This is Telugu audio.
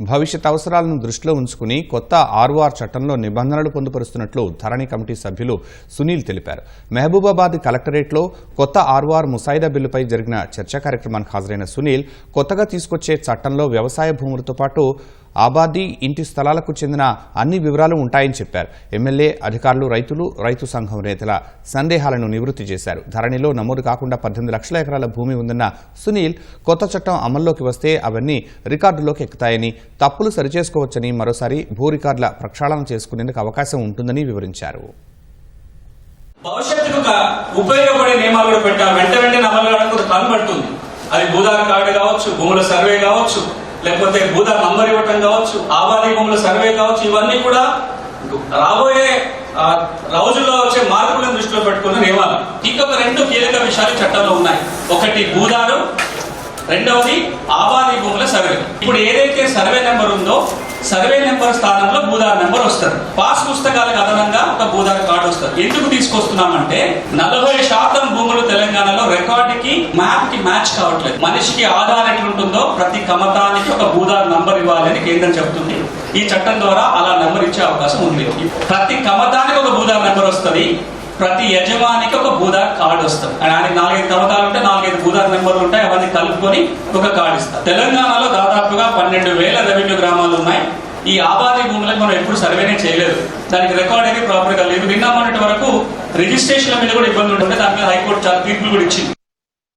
భవిష్యత్ అవసరాలను దృష్టిలో ఉంచుకుని కొత్త ఆర్ఓఆర్ చట్టంలో నిబంధనలు పొందుపరుస్తున్నట్లు ధరణి కమిటీ సభ్యులు సునీల్ తెలిపారు. మహబూబాబాద్ కలెక్టరేట్లో కొత్త ఆర్ఓఆర్ ముసాయిదా బిల్లుపై జరిగిన చర్చా కార్యక్రమానికి హాజరైన సునీల్ కొత్తగా తీసుకొచ్చే చట్టంలో వ్యవసాయ భూములతో పాటు ఆబాది ఇంటి స్థలాలకు చెందిన అన్ని వివరాలు ఉంటాయని చెప్పారు. ఎమ్మెల్యే అధికారులు రైతులు రైతు సంఘం నేతల సందేహాలను నివృత్తి చేశారు. ధరణిలో నమోదు కాకుండా పద్దెనిమిది లక్షల ఎకరాల భూమి ఉందన్న సునీల్ కొత్త చట్టం అమల్లోకి వస్తే అవన్నీ రికార్డులోకి ఎక్కుతాయని తప్పులు సరిచేసుకోవచ్చని మరోసారి భూ రికార్డుల ప్రక్షాళన చేసుకునేందుకు అవకాశం ఉంటుందని వివరించారు. భవిష్యత్తుకు ఉపయోగపడే నియమాలు కూడా వెంట వెంటనే అమలు కావడానికి కొంత టైం పడుతుంది అది భూదాన కార్డు కావచ్చు భూముల సర్వే కావచ్చు లేకపోతే భూదాన నంబర్ ఇవ్వటం కావచ్చు ఆవాది భూముల సర్వే కావచ్చు ఇవన్నీ కూడా రాబోయే రోజుల్లో వచ్చే మార్పులను దృష్టిలో పెట్టుకున్న నియమాలు. ఇంకొక రెండు కీలక విషయాలు చట్టంలో ఉన్నాయి. ఒకటి భూదారు రెండవది ఆబాది భూముల సర్వే. ఇప్పుడు ఏదైతే సర్వే నెంబర్ ఉందో సర్వే నెంబర్ స్థానంలో భూదార్ నెంబర్ వస్తుంది. పాస్ పుస్తకాలకు అదనంగా ఒక భూదార్ కార్డు వస్తుంది. ఎందుకు తీసుకొస్తున్నామంటే నలభై శాతం భూములు తెలంగాణ మ్యాప్కి మ్యాచ్ కావట్లేదు. మనిషికి ఆధార్ ఎట్లుంటుందో ప్రతి కమతానికి ఒక భూదార్ నంబర్ ఇవ్వాలని కేంద్రం చెబుతుంది. ఈ చట్టం ద్వారా అలా నెంబర్ ఇచ్చే అవకాశం ఉంది ప్రతి కమతానికి ఒక భూదార్ నెంబర్ వస్తుంది. ప్రతి యజమానికి ఒక భూదార్ కార్డు వస్తుంది. ఆయనకి నాలుగైదు కమతాలు ఉంటే నాలుగైదు భూదార్ నెంబర్లు ఉంటాయి. అవన్నీ కలుపుకొని ఒక కార్డు ఇస్తారు. తెలంగాణలో దాదాపుగా పన్నెండు వేల రెవెన్యూ గ్రామాలు ఉన్నాయి. ఈ ఆబాది భూములకు మనం ఎప్పుడు సర్వేనే చేయలేదు. దానికి రికార్డ్ అనేది ప్రాపర్గా లేదు. నిన్న మొన్నటి వరకు రిజిస్ట్రేషన్ల మీద కూడా ఇబ్బంది ఉంటుంటే దాని మీద హైకోర్టు చాలా తీర్పులు కూడా ఇచ్చింది.